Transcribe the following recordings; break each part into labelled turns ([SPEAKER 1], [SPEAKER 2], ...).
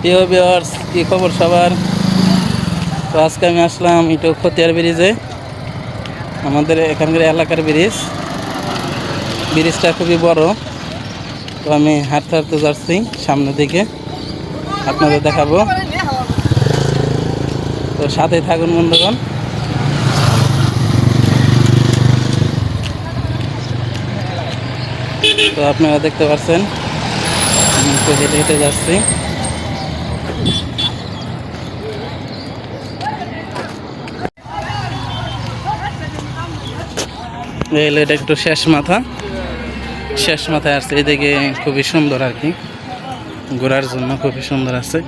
[SPEAKER 1] প্রিয় কী খবর সবার? তো আজকে আমি আসলাম ইটো খতিয়ার ব্রিজে, আমাদের এখানকার এলাকার ব্রিজ। ব্রিজটা খুবই বড়, তো আমি হাঁটতে হাঁটতে যাচ্ছি সামনের দিকে, আপনাদের দেখাবো। তো সাথে থাকুন বন্ধুগণ। তো আপনারা দেখতে পাচ্ছেন, আমি একটু হেঁটে হেঁটে যাচ্ছি। এই হলো এটা একটু শেষ মাথা। শেষ মাথায় আসছে, এদিকে খুবই সুন্দর আর কি। ঘোরার জন্য খুবই সুন্দর আছে।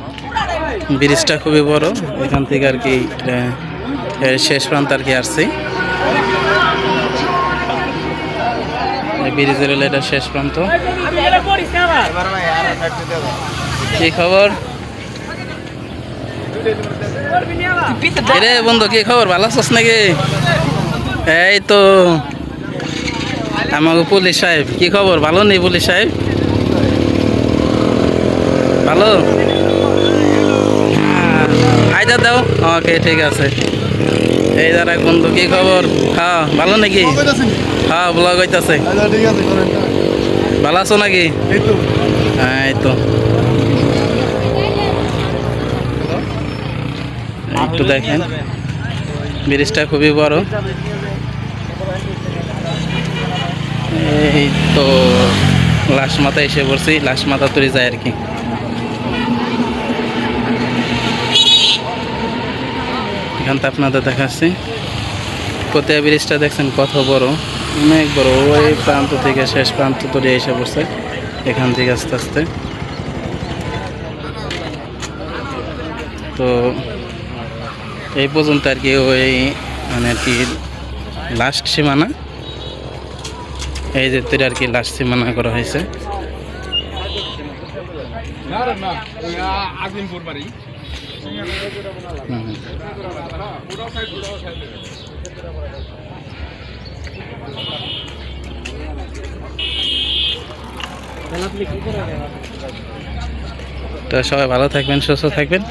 [SPEAKER 1] ব্রিজটা খুবই বড়, এখান থেকে আর কি শেষ প্রান্ত আর কি আসছি। ব্রিজের হলো এটা শেষ প্রান্ত। কি খবর? রে বন্ধু, কি খবর? ভালো আছিস নাকি? এই তো আমাকে পুলিশ সাহেব কি খবর? ভালো নেই পুলিশ সাহেব? ভালো? আইদা দাও ওকে ঠিক আছে। এই দাঁড়া বন্ধু কি খবর? হ্যাঁ ভালো নাকি? হ্যাঁ ব্লগ হইতাছে।
[SPEAKER 2] করেন।
[SPEAKER 1] ভালো আছো নাকি? হ্যাঁ এই তো। একটু দেখেন। ব্রিজটা খুবই বড়। এই তো লাশ মাথা এসে পড়ছি, লাশ মাথা তৈরি যায় আর কি। এখান থেকে আপনাদের দেখাচ্ছি। কোথায় ব্রিজটা দেখছেন? কত বড়? অনেক বড়। ওই প্রান্ত থেকে শেষ প্রান্ত তৈরি এসে পড়ছে। এখান থেকে আস্তে আস্তে। তো এই পর্যন্ত আর কি ওই মানে আর কি লাস্ট সীমানা। এই যে তৈরি আর কি লাস্ট সীমানা করা হয়েছে। তো সবাই ভালো থাকবেন, সুস্থ থাকবেন